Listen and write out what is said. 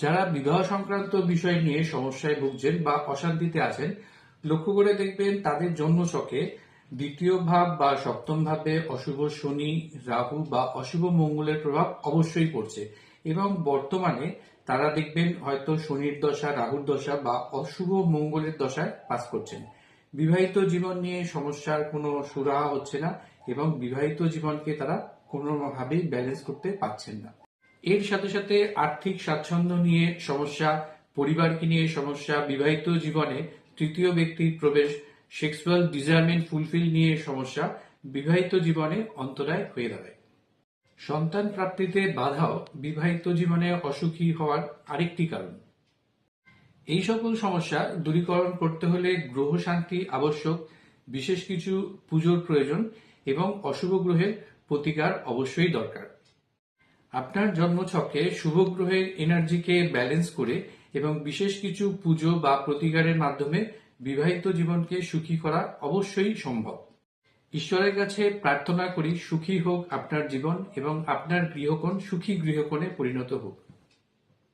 যারা বিবাহ সংক্রান্ত বিষয় নিয়ে সমস্যায় ভুগছেন বা অশান্তিতে আছেন, লক্ষ্য করে দেখবেন তাদের জন্ম ছকে দ্বিতীয় ভাব বা সপ্তম ভাবে অশুভ শনি, রাহু বা অশুভ মঙ্গলের প্রভাব অবশ্যই পড়ছে এবং বর্তমানে তারা দেখবেন হয়তো শনির দশা, রাহুর দশা বা অশুভ মঙ্গলের দশায় পাস করছেন। বিবাহিত জীবন নিয়ে সমস্যার কোনো সুরাহা হচ্ছে না এবং বিবাহিত জীবনকে তারা কোনোভাবেই ব্যালেন্স করতে পারছেন না। এর সাথে সাথে আর্থিক স্বাচ্ছন্দ্য নিয়ে সমস্যা, পরিবারকে নিয়ে সমস্যা, বিবাহিত জীবনে তৃতীয় ব্যক্তির প্রবেশ সেক্সুয়াল ডিজায়ারমেন্ট ফুলফিল নিয়ে সমস্যা বিবাহিত জীবনে অন্তরায় হয়ে দাঁড়ায়। সন্তান প্রাপ্তিতে বাধাও বিবাহিত জীবনে অসুখী হওয়ার আরেকটি কারণ। এই সকল সমস্যা দূরীকরণ করতে হলে গ্রহ শান্তি আবশ্যক, বিশেষ কিছু পুজোর প্রয়োজন এবং অশুভ গ্রহের প্রতিকার অবশ্যই দরকার। আপনার জন্মছকে শুভ গ্রহের এনার্জিকে ব্যালেন্স করে এবং বিশেষ কিছু পুজো বা প্রতিকারের মাধ্যমে বিবাহিত জীবনকে সুখী করা অবশ্যই সম্ভব। ঈশ্বরের কাছে প্রার্থনা করি, সুখী হোক আপনার জীবন এবং আপনার গৃহকোণ সুখী গৃহকোণে পরিণত হোক।